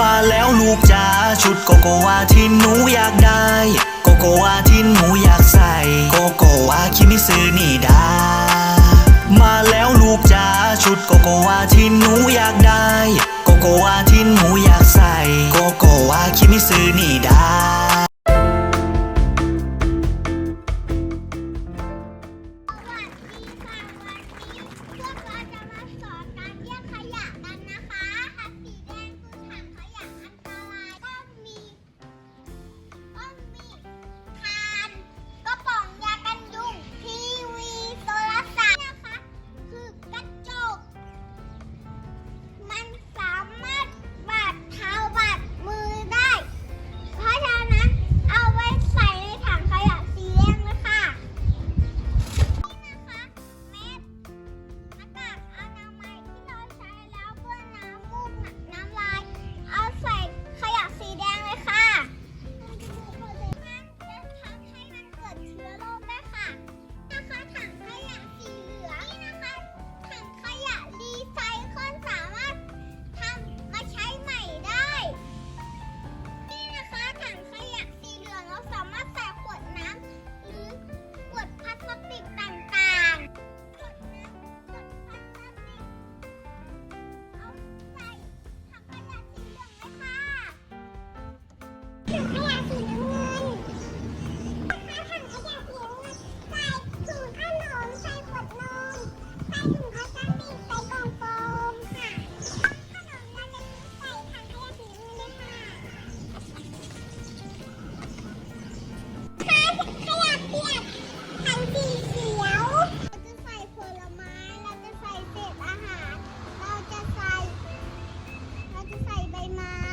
มาแล้วลูกจ๋าชุดโกโกวาที่หนูอยากได้ โกโกวาที่หนูอยากใส่ โกโกวาคิมิซึนี่ดามาแล้วลูกจ๋าชุดโกโกวาที่หนูอยากได้ โกโกวาที่หนูอยากใส่ bye.